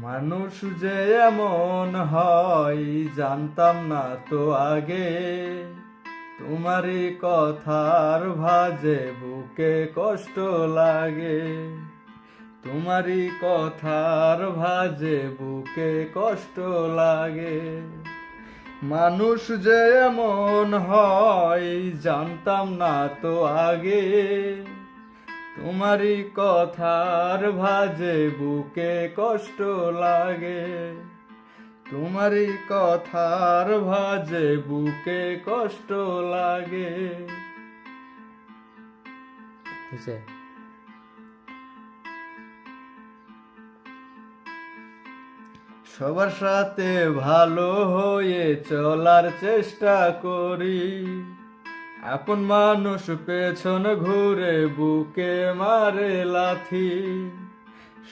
মানুষ যে এমন হয়, জানতাম না তো আগে। তোমারই কথার ভাজে বুকে কষ্ট লাগে। তোমারই কথার ভাজে বুকে কষ্ট লাগে। মানুষ যে এমন হয়, জানতাম না তো আগে। তোমারই কথার ভাজে বুকে কষ্ট লাগে। তোমারই কথার ভাজে বুকে কষ্ট লাগে। সবার সাথে ভালো হয়ে চলার চেষ্টা করি। আপন মানুষ পেছন ঘুরে, বুকে মারে লাথি।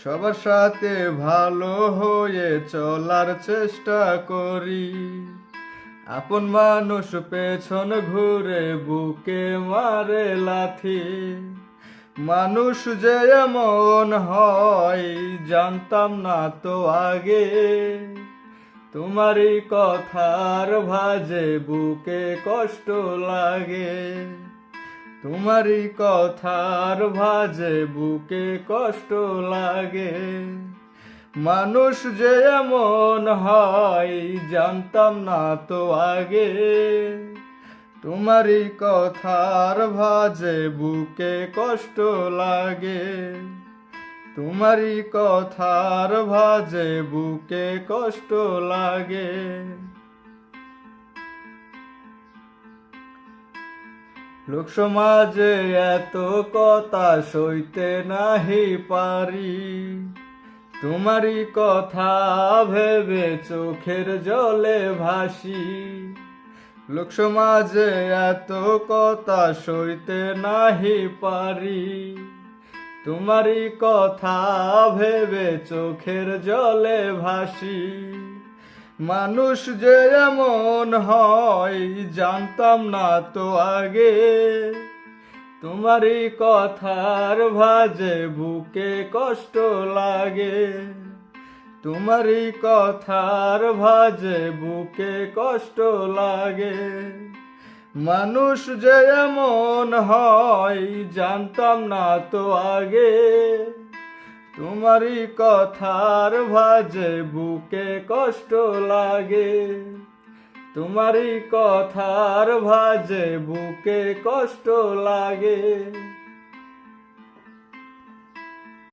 সবার সাথে ভালো হয়ে চলার চেষ্টা করি। আপন মানুষ পেছন ঘুরে, বুকে মারে লাথি। মানুষ যে এমন হয়, জানতাম না তো আগে। তোমারই কথার ভাজে বুকে কষ্ট লাগে। তোমারই কথার ভাজে বুকে কষ্ট লাগে। মানুষ যে এমন হয়, জানতাম না তো আগে। তোমারই কথার ভাজে বুকে কষ্ট লাগে। তোমারই কথার ভাজে বুকে কষ্ট লাগে। লোক সমাজে এত কথা সইতে নাহি পারি। তোমারই কথা ভেবে চোখের জলে ভাসি। লোক সমাজে এত কথা সইতে নাহি পারি। তোমারই কথা ভেবে চোখের জলে ভাসি। মানুষ যে এমন হয়, জানতাম না তো আগে। তোমারই কথার ভাজে বুকে কষ্ট লাগে। তোমারই কথার ভাজে বুকে কষ্ট লাগে। মানুষ যে এমন হয়, জানতাম না তো আগে। তোমারই কথার ভাজে বুকে কষ্ট লাগে। তোমারই কথার ভাজে বুকে কষ্ট লাগে।